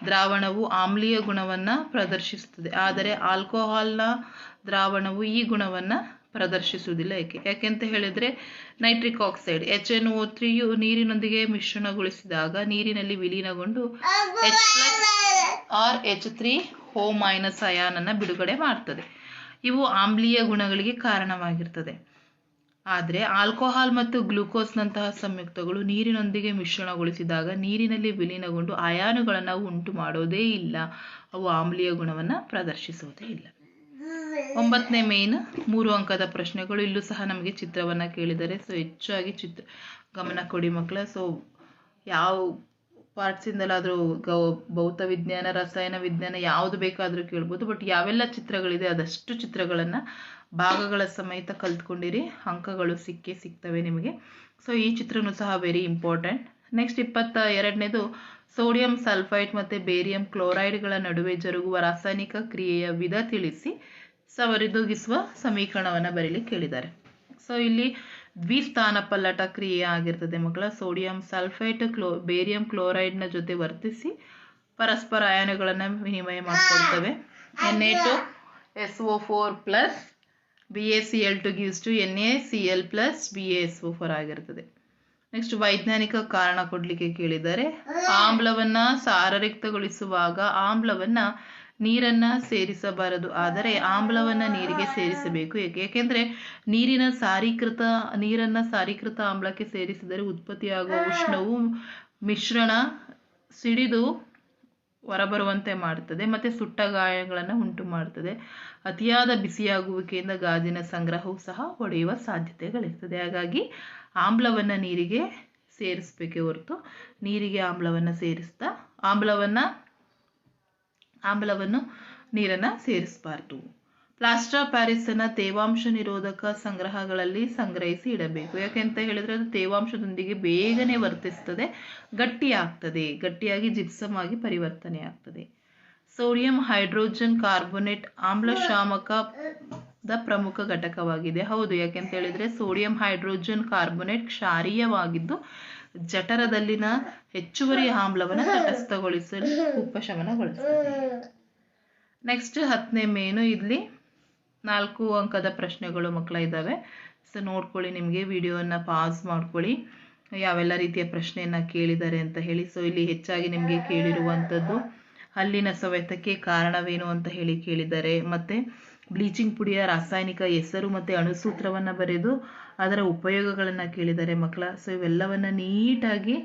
ದ್ರಾವಣವು ಆಮ್ಲೀಯ ಗುಣವನ್ನು ಪ್ರದರ್ಶಿಸುತ್ತದೆ. ಆದರೆ ಆಲ್ಕೋಹಾಲ್ನ ದ್ರಾವಣವು ಈ ಗುಣವನ್ನು ಪ್ರದರ್ಶಿಸುವುದಿಲ್ಲ ಏಕೆ? ಯಾಕೆಂತ ಹೇಳಿದರೆ nitric oxide H N O ತ್ರೀಯು ನೀರಿನೊಂದಿಗೆ ಮಿಶ್ರಣಗೊಳಿಸಿದಾಗ ನೀರಿನಲ್ಲಿ ವಿಲೀನಗೊಂಡು H plus R H three O minus ion ಅನ್ನು ಬಿಡುಗಡೆ ಮಾಡ್ತದೆ. ಇವು ಆಮ್ಲೀಯ ಗುಣಗಳಿಗೆ ಕಾರಣವಾಗಿರ್ತದೆ. ಆದರೆ ಆಲ್ಕೋಹಾಲ್ ಮತ್ತು ಗ್ಲೂಕೋಸ್ನಂತಹ ಸಂಯುಕ್ತಗಳು ನೀರಿನೊಂದಿಗೆ ಮಿಶ್ರಣಗೊಳಿಸಿದಾಗ ನೀರಿನಲ್ಲಿ ವಿಲೀನಗೊಂಡು ಅಯಾನುಗಳನ್ನು ಉಂಟು ಮಾಡೋದೇ ಇಲ್ಲ. ಅವು ಆಮ್ಲೀಯ ಗುಣವನ್ನು ಪ್ರದರ್ಶಿಸುವುದೇ ಇಲ್ಲ. ಒಂಬತ್ತನೇ ಮೇನ್ ಮೂರು ಅಂಕದ ಪ್ರಶ್ನೆಗಳು. ಇಲ್ಲೂ ಸಹ ನಮಗೆ ಚಿತ್ರವನ್ನು ಕೇಳಿದ್ದಾರೆ. ಸೊ ಹೆಚ್ಚಾಗಿ ಚಿತ್ರ, ಗಮನ ಕೊಡಿ ಮಕ್ಕಳ. ಸೊ ಯಾವ ಪಾರ್ಟ್ಸಿಂದಲಾದರೂ ಗೌ, ಭೌತ ವಿಜ್ಞಾನ, ರಸಾಯನ ವಿಜ್ಞಾನ ಯಾವುದು ಬೇಕಾದರೂ ಕೇಳ್ಬೋದು. ಬಟ್ ಯಾವೆಲ್ಲ ಚಿತ್ರಗಳಿದೆ, ಅದಷ್ಟು ಚಿತ್ರಗಳನ್ನು ಭಾಗಗಳ ಸಮೇತ ಕಲ್ತ್ಕೊಂಡಿರಿ. ಅಂಕಗಳು ಸಿಕ್ಕೇ ಸಿಗ್ತವೆ ನಿಮಗೆ. ಸೊ ಈ ಚಿತ್ರನೂ ಸಹ ವೆರಿ ಇಂಪಾರ್ಟೆಂಟ್ ನೆಕ್ಸ್ಟ್ ಇಪ್ಪತ್ತ ಎರಡನೇದು ಸೋಡಿಯಂ ಸಲ್ಫೈಡ್ ಮತ್ತು ಬೇರಿಯಂ ಕ್ಲೋರೈಡ್ಗಳ ನಡುವೆ ಜರುಗುವ ರಾಸಾಯನಿಕ ಕ್ರಿಯೆಯ ವಿಧ ತಿಳಿಸಿ. ಸವರಿದೂಗಿಸುವ ಸಮೀಕರಣವನ್ನು ಬರೀಲಿಕ್ಕೆ ಕೇಳಿದ್ದಾರೆ. ಸೊ ಇಲ್ಲಿ ದ್ವಿಸ್ಥಾನ ಪಲ್ಲಟ ಕ್ರಿಯೆ ಆಗಿರ್ತದೆ ಮಕ್ಕಳ. ಸೋಡಿಯಂ ಸಲ್ಫೈಟ್ ಕ್ಲೋ ಬೇರಿಯಂ ಕ್ಲೋರೈಡ್ನ ಜೊತೆ ವರ್ತಿಸಿ ಪರಸ್ಪರ ಅಯಾನುಗಳನ್ನು ವಿನಿಮಯ ಮಾಡಿಕೊಳ್ತವೆ. N A two S O four plus B A C L two gives to N A C L plus B A S O four ಆಗಿರ್ತದೆ. ನೆಕ್ಸ್ಟ್ ವೈಜ್ಞಾನಿಕ ಕಾರಣ ಕೊಡಲಿಕ್ಕೆ ಕೇಳಿದ್ದಾರೆ. ಆಮ್ಲವನ್ನ ಸಾರರಿಕ್ತಗೊಳಿಸುವಾಗ ಆಮ್ಲವನ್ನ ನೀರನ್ನ ಸೇರಿಸಬಾರದು. ಆದರೆ ಆಮ್ಲವನ್ನ ನೀರಿಗೆ ಸೇರಿಸಬೇಕು. ಏಕೆ ಏಕೆಂದರೆ ನೀರಿನ ಸಾರೀಕೃತ, ನೀರನ್ನ ಸಾರೀಕೃತ ಆಮ್ಲಕ್ಕೆ ಸೇರಿಸಿದರೆ ಉತ್ಪತ್ತಿಯಾಗುವ ಉಷ್ಣವು ಮಿಶ್ರಣ ಸಿಡಿದು ಹೊರಬರುವಂತೆ ಮಾಡುತ್ತದೆ ಮತ್ತು ಸುಟ್ಟ ಗಾಯಗಳನ್ನು ಉಂಟು ಮಾಡುತ್ತದೆ ಅತಿಯಾದ ಬಿಸಿಯಾಗುವಿಕೆಯಿಂದ ಗಾಜಿನ ಸಂಗ್ರಹವು ಸಹ ಒಡೆಯುವ ಸಾಧ್ಯತೆಗಳಿರ್ತದೆ. ಹಾಗಾಗಿ ಆಮ್ಲವನ್ನು ನೀರಿಗೆ ಸೇರಿಸಬೇಕೇ ಹೊರತು ನೀರಿಗೆ ಆಮ್ಲವನ್ನು ಸೇರಿಸ್ತಾ, ಆಮ್ಲವನ್ನು ಆಮ್ಲವನ್ನು ನೀರನ್ನು ಸೇರಿಸಬಾರ್ದು. ಪ್ಲಾಸ್ಟರ್ ಪ್ಯಾರಿಸನ್ನು ತೇವಾಂಶ ನಿರೋಧಕ ಸಂಗ್ರಹಗಳಲ್ಲಿ ಸಂಗ್ರಹಿಸಿ ಇಡಬೇಕು. ಯಾಕೆಂತ ಹೇಳಿದ್ರೆ ಅದು ತೇವಾಂಶದೊಂದಿಗೆ ಬೇಗನೆ ವರ್ತಿಸ್ತದೆ, ಗಟ್ಟಿಯಾಗ್ತದೆ. ಗಟ್ಟಿಯಾಗಿ ಜಿಪ್ಸಮ್ ಆಗಿ ಪರಿವರ್ತನೆ ಆಗ್ತದೆ. ಸೋಡಿಯಂ ಹೈಡ್ರೋಜನ್ ಕಾರ್ಬೋನೇಟ್ ಆಮ್ಲಶಾಮಕದ ಪ್ರಮುಖ ಘಟಕವಾಗಿದೆ. ಹೌದು ಯಾಕೆಂತ ಹೇಳಿದ್ರೆ ಸೋಡಿಯಂ ಹೈಡ್ರೋಜನ್ ಕಾರ್ಬೋನೇಟ್ ಕ್ಷಾರೀಯವಾಗಿದ್ದು ಜಠರದಲ್ಲಿನ ಹೆಚ್ಚುವರಿ ಆಮ್ಲವನ್ನು ತಟಸ್ಥಗೊಳಿಸಲು ಉಪಶಮನಗೊಳಿಸುತ್ತದೆ ನೆಕ್ಸ್ಟ್ ಹತ್ತನೇ ಮೇನು ಇಲ್ಲಿ ನಾಲ್ಕು ಅಂಕದ ಪ್ರಶ್ನೆಗಳು ಮಕ್ಕಳ ಇದ್ದಾವೆ. ಸೊ ನೋಡ್ಕೊಳ್ಳಿ ನಿಮಗೆ ವಿಡಿಯೋನ ಪಾಸ್ ಮಾಡ್ಕೊಳ್ಳಿ. ಯಾವೆಲ್ಲ ರೀತಿಯ ಪ್ರಶ್ನೆಯನ್ನು ಕೇಳಿದ್ದಾರೆ ಅಂತ ಹೇಳಿ. ಸೊ ಇಲ್ಲಿ ಹೆಚ್ಚಾಗಿ ನಿಮಗೆ ಕೇಳಿರುವಂಥದ್ದು ಹಲ್ಲಿನ ಸವೆತಕ್ಕೆ ಕಾರಣವೇನು ಅಂತ ಹೇಳಿ ಕೇಳಿದ್ದಾರೆ. ಮತ್ತು ಬ್ಲೀಚಿಂಗ್ ಪುಡಿಯ ರಾಸಾಯನಿಕ ಹೆಸರು ಮತ್ತು ಅಣುಸೂತ್ರವನ್ನು ಬರೆದು ಅದರ ಉಪಯೋಗಗಳನ್ನು ಕೇಳಿದ್ದಾರೆ ಮಕ್ಕಳ. ಸೊ ಇವೆಲ್ಲವನ್ನು ನೀಟಾಗಿ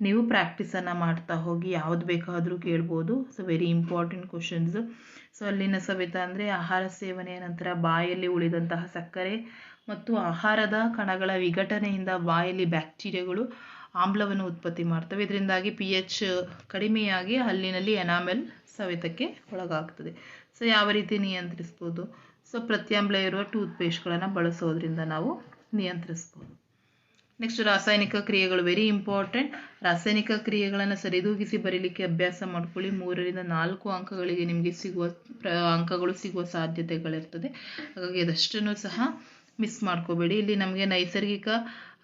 ನೀವು ಪ್ರಾಕ್ಟೀಸನ್ನು ಮಾಡ್ತಾ ಹೋಗಿ ಯಾವ್ದು ಬೇಕಾದರೂ ಕೇಳ್ಬೋದು. So very important questions so ಅಲ್ಲಿನ ಸವೆತ ಅಂದರೆ ಆಹಾರ ಸೇವನೆಯ ನಂತರ ಬಾಯಲ್ಲಿ ಉಳಿದಂತಹ ಸಕ್ಕರೆ ಮತ್ತು ಆಹಾರದ ಕಣಗಳ ವಿಘಟನೆಯಿಂದ ಬಾಯಲ್ಲಿ ಬ್ಯಾಕ್ಟೀರಿಯಾಗಳು ಆಮ್ಲವನ್ನು ಉತ್ಪತ್ತಿ ಮಾಡ್ತವೆ. ಇದರಿಂದಾಗಿ ಪಿ ಎಚ್ ಕಡಿಮೆಯಾಗಿ ಹಲ್ಲಿನಲ್ಲಿ ಎನಾಮೆಲ್ ಸವೆತಕ್ಕೆ ಒಳಗಾಗ್ತದೆ. ಸೊ ಯಾವ ರೀತಿ ನಿಯಂತ್ರಿಸ್ಬೋದು? ಸೊ ಪ್ರತ್ಯಾಮ್ಲ ಇರುವ ಟೂತ್ಪೇಸ್ಟ್ಗಳನ್ನು ಬಳಸೋದ್ರಿಂದ ನಾವು ನಿಯಂತ್ರಿಸ್ಬೋದು. ನೆಕ್ಸ್ಟ್ ರಾಸಾಯನಿಕ ಕ್ರಿಯೆಗಳು. ವೆರಿ ಇಂಪಾರ್ಟೆಂಟ್ ರಾಸಾಯನಿಕ ಕ್ರಿಯೆಗಳನ್ನು ಸರಿದೂಗಿಸಿ ಬರೀಲಿಕ್ಕೆ ಅಭ್ಯಾಸ ಮಾಡ್ಕೊಳ್ಳಿ. ಮೂರರಿಂದ ನಾಲ್ಕು ಅಂಕಗಳಿಗೆ ನಿಮಗೆ ಸಿಗುವ ಅಂಕಗಳು ಸಿಗುವ ಸಾಧ್ಯತೆಗಳಿರ್ತದೆ. ಹಾಗಾಗಿ ಅದಷ್ಟನ್ನು ಸಹ ಮಿಸ್ ಮಾಡ್ಕೋಬೇಡಿ. ಇಲ್ಲಿ ನಮಗೆ ನೈಸರ್ಗಿಕ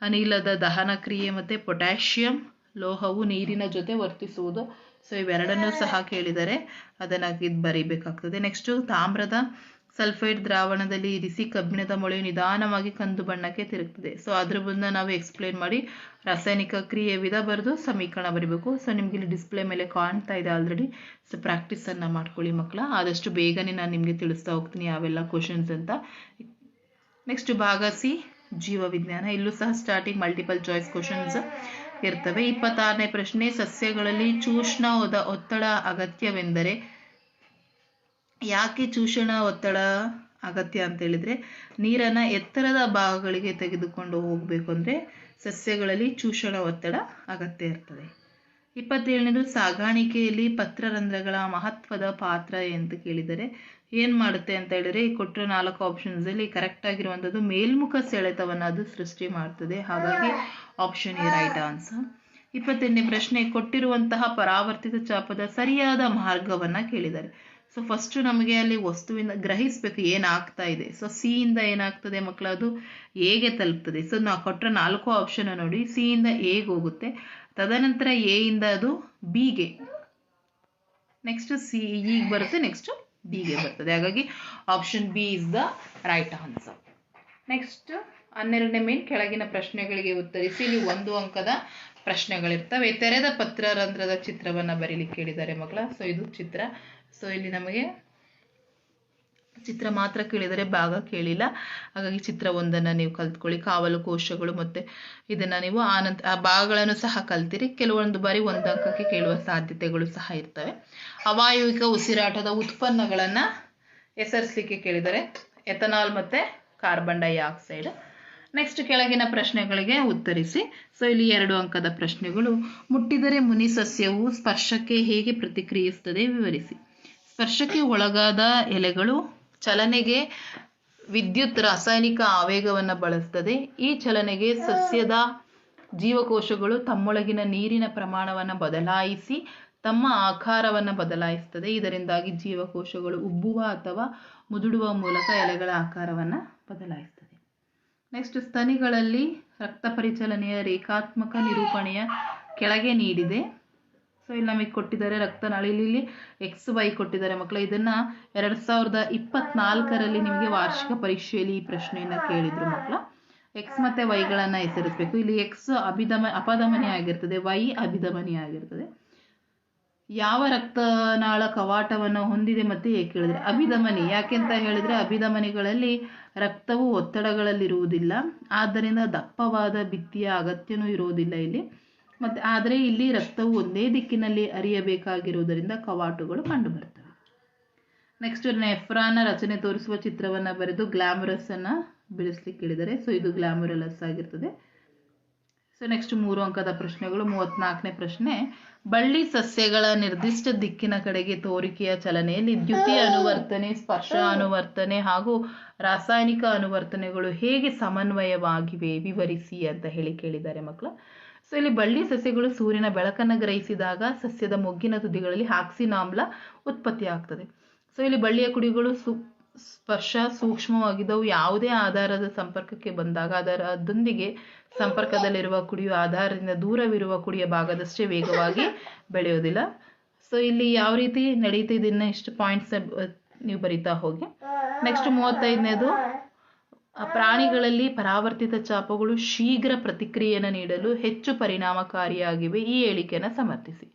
ಅನಿಲದ ದಹನ ಕ್ರಿಯೆ ಮತ್ತು ಪೊಟ್ಯಾಷಿಯಂ ಲೋಹವು ನೀರಿನ ಜೊತೆ ವರ್ತಿಸುವುದು. ಸೊ ಇವೆರಡನ್ನೂ ಸಹ ಕೇಳಿದರೆ ಅದನ್ನು ಇದು ಬರೀಬೇಕಾಗ್ತದೆ. ನೆಕ್ಸ್ಟು ತಾಮ್ರದ ಸಲ್ಫೈಡ್ ದ್ರಾವಣದಲ್ಲಿ ಇರಿಸಿ ಕಬ್ಬಿಣದ ಮೊಳೆಯು ನಿಧಾನವಾಗಿ ಕಂದು ಬಣ್ಣಕ್ಕೆ ತಿರುಗ್ತದೆ. ಸೊ ಅದ್ರ ಬಂದ ನಾವು ಎಕ್ಸ್ಪ್ಲೇನ್ ಮಾಡಿ ರಾಸಾಯನಿಕ ಕ್ರಿಯೆ ವಿಧ ಬರೆದು ಸಮೀಕರಣ ಬರೀಬೇಕು. ಸೊ ನಿಮ್ಗೆ ಇಲ್ಲಿ ಡಿಸ್ಪ್ಲೇ ಮೇಲೆ ಕಾಣ್ತಾ ಇದೆ ಆಲ್ರೆಡಿ ಸೊ ಪ್ರಾಕ್ಟೀಸನ್ನು ಮಾಡ್ಕೊಳ್ಳಿ ಮಕ್ಕಳ. ಆದಷ್ಟು ಬೇಗನೆ ನಾನು ನಿಮಗೆ ತಿಳಿಸ್ತಾ ಹೋಗ್ತೀನಿ ಯಾವೆಲ್ಲ ಕ್ವಶನ್ಸ್ ಅಂತ. ನೆಕ್ಸ್ಟ್ ಭಾಗ ಸಿ. ಜೀವ ವಿಜ್ಞಾನ. ಇಲ್ಲೂ ಸಹ ಸ್ಟಾರ್ಟಿಂಗ್ ಮಲ್ಟಿಪಲ್ ಚಾಯ್ಸ್ ಕ್ವಶನ್ಸ್ ಇರ್ತವೆ. ಇಪ್ಪತ್ತಾರನೇ ಪ್ರಶ್ನೆ, ಸಸ್ಯಗಳಲ್ಲಿ ಚೂಷಣ ಒತ್ತಡ ಅಗತ್ಯವೆಂದರೆ ಯಾಕೆ ಚೂಷಣ, ಒತ್ತಡ ಅಗತ್ಯ ಅಂತ ಹೇಳಿದ್ರೆ ನೀರನ್ನ ಎತ್ತರದ ಭಾಗಗಳಿಗೆ ತೆಗೆದುಕೊಂಡು ಹೋಗಬೇಕು ಅಂದರೆ ಸಸ್ಯಗಳಲ್ಲಿ ಚೂಷಣ, ಒತ್ತಡ ಅಗತ್ಯ ಇರ್ತದೆ. ಇಪ್ಪತ್ತೇಳನೇದು ಸಾಗಾಣಿಕೆಯಲ್ಲಿ ಪತ್ರರಂಧ್ರಗಳ ಮಹತ್ವದ ಪಾತ್ರ ಅಂತ ಕೇಳಿದರೆ ಏನು ಮಾಡುತ್ತೆ ಅಂತ ಹೇಳಿದ್ರೆ ಈ ಕೊಟ್ಟಿರೋ ನಾಲ್ಕು ಆಪ್ಷನ್ಸಲ್ಲಿ ಕರೆಕ್ಟ್ ಆಗಿರುವಂಥದ್ದು ಮೇಲ್ಮುಖ ಸೆಳೆತವನ್ನು ಅದು ಸೃಷ್ಟಿ ಮಾಡ್ತದೆ. ಹಾಗಾಗಿ ಆಪ್ಷನ್ ಈ ರೈಟ್ ಆನ್ಸರ್ ಇಪ್ಪತ್ತೆಂಟನೇ ಪ್ರಶ್ನೆ, ಕೊಟ್ಟಿರುವಂತಹ ಪರಾವರ್ತಿತ ಚಾಪದ ಸರಿಯಾದ ಮಾರ್ಗವನ್ನ ಕೇಳಿದ್ದಾರೆ ಸೊ ಫಸ್ಟ್ ನಮಗೆ ಅಲ್ಲಿ ವಸ್ತುವಿನ ಗ್ರಹಿಸ್ಬೇಕು ಏನಾಗ್ತಾ ಇದೆ. ಸೊ ಸಿ ಇಂದ ಏನಾಗ್ತದೆ ಮಕ್ಕಳು ಅದು ಎಗೆ ತಲುಪ್ತದೆ? ಸೊ ನಾವು ಕೊಟ್ಟರೆ ನಾಲ್ಕು ಆಪ್ಷನ್ ನೋಡಿ. ಸಿ ಇಂದ ಎಗೆ ಹೋಗುತ್ತೆ. ತದನಂತರ ಎ ಇಂದ ಅದು ಬಿಗೆ ನೆಕ್ಸ್ಟ್ ಸಿ ಈಗ ಬರುತ್ತೆ ನೆಕ್ಸ್ಟ್ ಬಿಗೆ ಬರ್ತದೆ. ಹಾಗಾಗಿ option B is the right answer next ಹನ್ನೆರಡನೇ ಮೇನ್ ಕೆಳಗಿನ ಪ್ರಶ್ನೆಗಳಿಗೆ ಉತ್ತರಿಸಿ. ಇಲ್ಲಿ ಒಂದು ಅಂಕದ ಪ್ರಶ್ನೆಗಳಿರ್ತವೆ. ತೆರೆದ ಪತ್ರರಂಧ್ರದ ಚಿತ್ರವನ್ನ ಬರೀಲಿಕ್ಕೆ ಹೇಳಿದ್ದಾರೆ ಮಕ್ಕಳ. ಸೊ ಇದು ಚಿತ್ರ ಸೊ ಇಲ್ಲಿ ನಮಗೆ ಚಿತ್ರ ಮಾತ್ರ ಕೇಳಿದರೆ ಭಾಗ ಕೇಳಿಲ್ಲ. ಹಾಗಾಗಿ ಚಿತ್ರ ಒಂದನ್ನು ನೀವು ಕಲ್ತ್ಕೊಳ್ಳಿ. ಕಾವಲು ಕೋಶಗಳು ಮತ್ತೆ ಇದನ್ನ ನೀವು ಆನಂತ ಆ ಭಾಗಗಳನ್ನು ಸಹ ಕಲ್ತಿರಿ. ಕೆಲವೊಂದು ಬಾರಿ ಒಂದು ಅಂಕಕ್ಕೆ ಕೇಳುವ ಸಾಧ್ಯತೆಗಳು ಸಹ ಇರ್ತವೆ. ಅವಾಯುವಿಕ ಉಸಿರಾಟದ ಉತ್ಪನ್ನಗಳನ್ನ ಹೆಸರಿಸಲಿಕ್ಕೆ ಕೇಳಿದರೆ ಎಥನಾಲ್ ಮತ್ತೆ ಕಾರ್ಬನ್ ಡೈಆಕ್ಸೈಡ್. ನೆಕ್ಸ್ಟ್ ಕೆಳಗಿನ ಪ್ರಶ್ನೆಗಳಿಗೆ ಉತ್ತರಿಸಿ. ಸೊ ಇಲ್ಲಿ ಎರಡು ಅಂಕದ ಪ್ರಶ್ನೆಗಳು. ಮುಟ್ಟಿದರೆ ಮುನಿ ಸಸ್ಯವು ಸ್ಪರ್ಶಕ್ಕೆ ಹೇಗೆ ಪ್ರತಿಕ್ರಿಯಿಸುತ್ತದೆ ವಿವರಿಸಿ. ಸ್ಪರ್ಶಕ್ಕೆ ಒಳಗಾದ ಎಲೆಗಳು ಚಲನೆಗೆ ವಿದ್ಯುತ್ ರಾಸಾಯನಿಕ ಆವೇಗವನ್ನು ಬಳಸ್ತದೆ. ಈ ಚಲನೆಗೆ ಸಸ್ಯದ ಜೀವಕೋಶಗಳು ತಮ್ಮೊಳಗಿನ ನೀರಿನ ಪ್ರಮಾಣವನ್ನು ಬದಲಾಯಿಸಿ ತಮ್ಮ ಆಕಾರವನ್ನು ಬದಲಾಯಿಸ್ತದೆ. ಇದರಿಂದಾಗಿ ಜೀವಕೋಶಗಳು ಉಬ್ಬುವ ಅಥವಾ ಮುದುಡುವ ಮೂಲಕ ಎಲೆಗಳ ಆಕಾರವನ್ನು ಬದಲಾಯಿಸ್ತದೆ. ನೆಕ್ಸ್ಟ್ ಸ್ತನಿಗಳಲ್ಲಿ ರಕ್ತ ಪರಿಚಲನೆಯ ರೇಖಾತ್ಮಕ ನಿರೂಪಣೆಯ ಕೆಳಗೆ ನೀಡಿದೆ. ಸೊ ಇಲ್ಲಿ ನಮಗೆ ಕೊಟ್ಟಿದ್ದಾರೆ ರಕ್ತನಾಳಿಲಿ ಇಲ್ಲಿ ಎಕ್ಸ್ ವೈ ಕೊಟ್ಟಿದ್ದಾರೆ ಮಕ್ಕಳು ಇದನ್ನ ಎರಡ್ ಸಾವಿರದ ಇಪ್ಪತ್ನಾಲ್ಕರಲ್ಲಿ ನಿಮಗೆ ವಾರ್ಷಿಕ ಪರೀಕ್ಷೆಯಲ್ಲಿ ಈ ಪ್ರಶ್ನೆಯನ್ನ ಕೇಳಿದ್ರು ಮಕ್ಕಳು ಎಕ್ಸ್ ಮತ್ತೆ ವೈಗಳನ್ನ ಹೆಸರಿಸಬೇಕು. ಇಲ್ಲಿ ಎಕ್ಸ್ ಅಭಿದಮ, ಅಪಧಮನಿ ಆಗಿರ್ತದೆ. ವೈ ಅಭಿಧಮನಿ ಆಗಿರ್ತದೆ. ಯಾವ ರಕ್ತನಾಳ ಕವಾಟವನ್ನು ಹೊಂದಿದೆ ಮತ್ತೆ ಏಕೆ ಹೇಳಿದ್ರೆ ಅಭಿಧಮನಿ. ಯಾಕೆಂತ ಹೇಳಿದ್ರೆ ಅಭಿಧಮನಿಗಳಲ್ಲಿ ರಕ್ತವು ಒತ್ತಡಗಳಲ್ಲಿರುವುದಿಲ್ಲ. ಆದ್ದರಿಂದ ದಪ್ಪವಾದ ಭಿತ್ತಿಯ ಅಗತ್ಯನೂ ಇರುವುದಿಲ್ಲ ಇಲ್ಲಿ. ಮತ್ತೆ ಆದರೆ ಇಲ್ಲಿ ರಕ್ತವು ಒಂದೇ ದಿಕ್ಕಿನಲ್ಲಿ ಅರಿಯಬೇಕಾಗಿರುವುದರಿಂದ ಕವಾಟುಗಳು ಕಂಡುಬರ್ತವೆ. ನೆಕ್ಸ್ಟ್ ನೆಫ್ರಾನ ರಚನೆ ತೋರಿಸುವ ಚಿತ್ರವನ್ನ ಬರೆದು ಗ್ಲಾಮರಸ್ ಅನ್ನ ಬಿಡಿಸ್ಲಿಕ್ಕೆ ಹೇಳಿದರೆ ಸೊ ಇದು ಗ್ಲಾಮರಲಸ್ ಆಗಿರ್ತದೆ. ಸೊ ನೆಕ್ಸ್ಟ್ ಮೂರು ಅಂಕದ ಪ್ರಶ್ನೆಗಳು. ಮೂವತ್ನಾಲ್ಕನೇ ಪ್ರಶ್ನೆ, ಬಳ್ಳಿ ಸಸ್ಯಗಳ ನಿರ್ದಿಷ್ಟ ದಿಕ್ಕಿನ ಕಡೆಗೆ ತೋರಿಕೆಯ ಚಲನೆಯಲ್ಲಿ ದ್ಯುತಿ ಅನುವರ್ತನೆ, ಸ್ಪರ್ಶ ಅನುವರ್ತನೆ ಹಾಗೂ ರಾಸಾಯನಿಕ ಅನುವರ್ತನೆಗಳು ಹೇಗೆ ಸಮನ್ವಯವಾಗಿವೆ, ವಿವರಿಸಿ ಅಂತ ಹೇಳಿ ಕೇಳಿದ್ದಾರೆ ಮಕ್ಕಳು. ಸೊ ಇಲ್ಲಿ ಬಳ್ಳಿ ಸಸ್ಯಗಳು ಸೂರ್ಯನ ಬೆಳಕನ್ನು ಗ್ರಹಿಸಿದಾಗ ಸಸ್ಯದ ಮೊಗ್ಗಿನ ತುದಿಗಳಲ್ಲಿ ಆಕ್ಸಿನ್ ಆಮ್ಲ ಉತ್ಪತ್ತಿ ಆಗ್ತದೆ. ಸೊ ಇಲ್ಲಿ ಬಳ್ಳಿಯ ಕುಡಿಗಳು ಸು, ಸ್ಪರ್ಶ ಸೂಕ್ಷ್ಮವಾಗಿದ್ದವು. ಯಾವುದೇ ಆಧಾರದ ಸಂಪರ್ಕಕ್ಕೆ ಬಂದಾಗ ಅದರ, ಅದೊಂದಿಗೆ ಸಂಪರ್ಕದಲ್ಲಿರುವ ಕುಡಿಯು ಆಧಾರದಿಂದ ದೂರವಿರುವ ಕುಡಿಯ ಭಾಗದಷ್ಟೇ ವೇಗವಾಗಿ ಬೆಳೆಯೋದಿಲ್ಲ ಸೊ ಇಲ್ಲಿ ಯಾವ ರೀತಿ ಇನ್ನ ಇಷ್ಟು ಪಾಯಿಂಟ್ಸ್ ನೀವು ಬರಿತಾ ಹೋಗಿ. ನೆಕ್ಸ್ಟ್ ಮೂವತ್ತೈದನೇದು. ಪ್ರಾಣಿಗಳಲ್ಲಿ ಪರಾವರ್ತಿತ ಚಾಪಗಳು ಶೀಘ್ರ ಪ್ರತಿಕ್ರಿಯೆಯನ್ನು ನೀಡಲು ಹೆಚ್ಚು ಪರಿಣಾಮಕಾರಿಯಾಗಿವೆ ಈ ಹೇಳಿಕೆಯನ್ನು ಸಮರ್ಥಿಸಿ.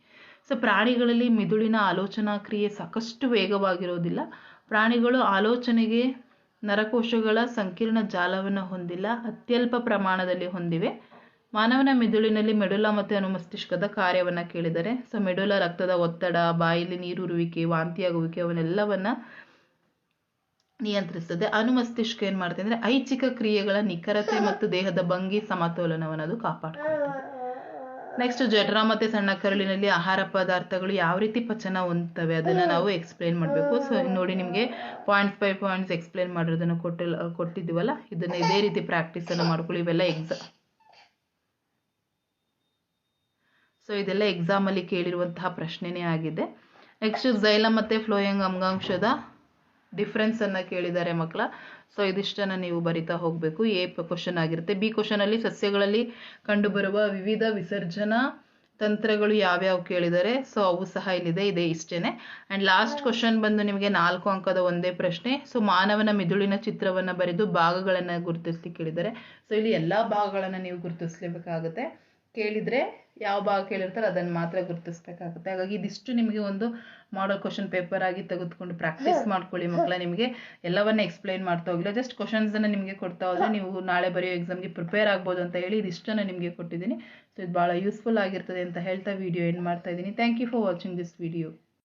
ಸೊ ಪ್ರಾಣಿಗಳಲ್ಲಿ ಮಿದುಳಿನ ಆಲೋಚನಾ ಕ್ರಿಯೆ ಸಾಕಷ್ಟು ವೇಗವಾಗಿರೋದಿಲ್ಲ. ಪ್ರಾಣಿಗಳು ಆಲೋಚನೆಗೆ ನರಕೋಶಗಳ ಸಂಕೀರ್ಣ ಜಾಲವನ್ನು ಹೊಂದಿಲ್ಲ, ಅತ್ಯಲ್ಪ ಪ್ರಮಾಣದಲ್ಲಿ ಹೊಂದಿವೆ. ಮಾನವನ ಮಿದುಳಿನಲ್ಲಿ ಮೆಡುಲ ಮತ್ತು ಅನುಮಸ್ತಿಷ್ಕದ ಕಾರ್ಯವನ್ನು ಕೇಳಿದರೆ ಸೊ ಮೆಡುಲ ರಕ್ತದ ಒತ್ತಡ ಬಾಯಿಲಿ ನೀರುರುವಿಕೆ ವಾಂತಿಯಾಗುವಿಕೆ, ಅವನ್ನೆಲ್ಲವನ್ನ ನಿಯಂತ್ರಿಸ್ತದೆ. ಅನುಮಸ್ತಿಷ್ಕ ಏನ್ ಮಾಡುತ್ತೆ ಅಂದ್ರೆ ಐಚ್ಛಿಕ ಕ್ರಿಯೆಗಳ ನಿಖರತೆ ಮತ್ತು ದೇಹದ ಭಂಗಿ ಸಮತೋಲನವನ್ನು ಅದು ಕಾಪಾಡ್ಕೊಳ್ತದೆ. ನೆಕ್ಸ್ಟ್ ಜಠರ ಮತ್ತೆ ಸಣ್ಣ ಕರುಳಿನಲ್ಲಿ ಆಹಾರ ಪದಾರ್ಥಗಳು ಯಾವ ರೀತಿ ಪಚನ ಹೊಂದ್ತವೆ ಅದನ್ನ ನಾವು ಎಕ್ಸ್ಪ್ಲೇನ್ ಮಾಡಬೇಕು. ಸೊ ನೋಡಿ ನಿಮಗೆ ಪಾಯಿಂಟ್ಸ್ ಬೈ ಪಾಯಿಂಟ್ಸ್ ಎಕ್ಸ್ಪ್ಲೇನ್ ಮಾಡಿರೋದನ್ನ ಕೊಟ್ಟಿಲ್ಲ ಕೊಟ್ಟಿದ್ದೀವಲ್ಲ? ಇದನ್ನ ಇದೇ ರೀತಿ ಪ್ರಾಕ್ಟೀಸ್ ಅನ್ನು ಮಾಡ್ಕೊಳ್ಳಿ. ಇವೆಲ್ಲ ಎಕ್ಸಾಮ್ ಸೊ ಇದೆಲ್ಲ ಎಕ್ಸಾಮ್ ಅಲ್ಲಿ ಕೇಳಿರುವಂತಹ ಪ್ರಶ್ನೆನೇ ಆಗಿದೆ. ನೆಕ್ಸ್ಟ್ ಝೈಲ ಮತ್ತೆ ಫ್ಲೋಯಂಗ್ ಅಂಗಾಂಶದ ಡಿಫ್ರೆನ್ಸ್ ಅನ್ನ ಕೇಳಿದ್ದಾರೆ ಮಕ್ಕಳ. ಸೊ ಇದಿಷ್ಟನ್ನ ನೀವು ಬರಿತಾ ಹೋಗಬೇಕು. ಎ ಕ್ವಶನ್ ಆಗಿರುತ್ತೆ. ಬಿ ಕ್ವಶನ್ ಅಲ್ಲಿ ಸಸ್ಯಗಳಲ್ಲಿ ಕಂಡುಬರುವ ವಿವಿಧ ವಿಸರ್ಜನಾ ತಂತ್ರಗಳು ಯಾವ್ಯಾವ ಕೇಳಿದ್ದಾರೆ ಸೊ ಅವು ಸಹ ಇಲ್ಲಿದೆ. ಇದೆ ಇಷ್ಟೇನೆ. ಅಂಡ್ ಲಾಸ್ಟ್ ಕ್ವಶನ್ ಬಂದು ನಿಮಗೆ ನಾಲ್ಕು ಅಂಕದ ಒಂದೇ ಪ್ರಶ್ನೆ. ಸೊ ಮಾನವನ ಮಿದುಳಿನ ಚಿತ್ರವನ್ನ ಬರೆದು ಭಾಗಗಳನ್ನ ಗುರುತಿಸ್ಲಿಕ್ಕೆ ಕೇಳಿದ್ದಾರೆ ಸೊ ಇಲ್ಲಿ ಎಲ್ಲಾ ಭಾಗಗಳನ್ನ ನೀವು ಗುರುತಿಸ್ಲೇಬೇಕಾಗುತ್ತೆ. ಕೇಳಿದ್ರೆ ಯಾವ ಭಾಗ ಕೇಳಿರ್ತಾರೆ ಅದನ್ನು ಮಾತ್ರ ಗುರುತಿಸ್ಬೇಕಾಗುತ್ತೆ. ಹಾಗಾಗಿ ಇದಿಷ್ಟು ನಿಮಗೆ ಒಂದು ಮಾಡಲ್ ಕ್ವಶನ್ ಪೇಪರ್ ಆಗಿ ತೆಗೆದುಕೊಂಡು ಪ್ರಾಕ್ಟೀಸ್ ಮಾಡ್ಕೊಳ್ಳಿ ಮಕ್ಕಳ ನಿಮಗೆ. ಎಲ್ಲವನ್ನ ಎಕ್ಸ್ಪ್ಲೈನ್ ಮಾಡ್ತಾ ಹೋಗಿಲ್ಲ ಜಸ್ಟ್ ಕ್ವಶನ್ಸ್ ಅನ್ನ ನಿಮಗೆ ಕೊಡ್ತಾ ಹೋದ್ರೆ ನೀವು ನಾಳೆ ಬರೆಯೋ ಎಕ್ಸಾಮ್ಗೆ ಪ್ರಿಪೇರ್ ಆಗ್ಬೋದು ಅಂತ ಹೇಳಿ ಇದಿಷ್ಟನ್ನ ನಿಮಗೆ ಕೊಟ್ಟಿದ್ದೀನಿ. ಸೊ ಇದು ಭಾಳ ಯೂಸ್ಫುಲ್ ಆಗಿರ್ತದೆ ಅಂತ ಹೇಳ್ತಾ ವಿಡಿಯೋ ಎಂಡ್ ಮಾಡ್ತಾ ಇದ್ದೀನಿ. Thank you for watching this video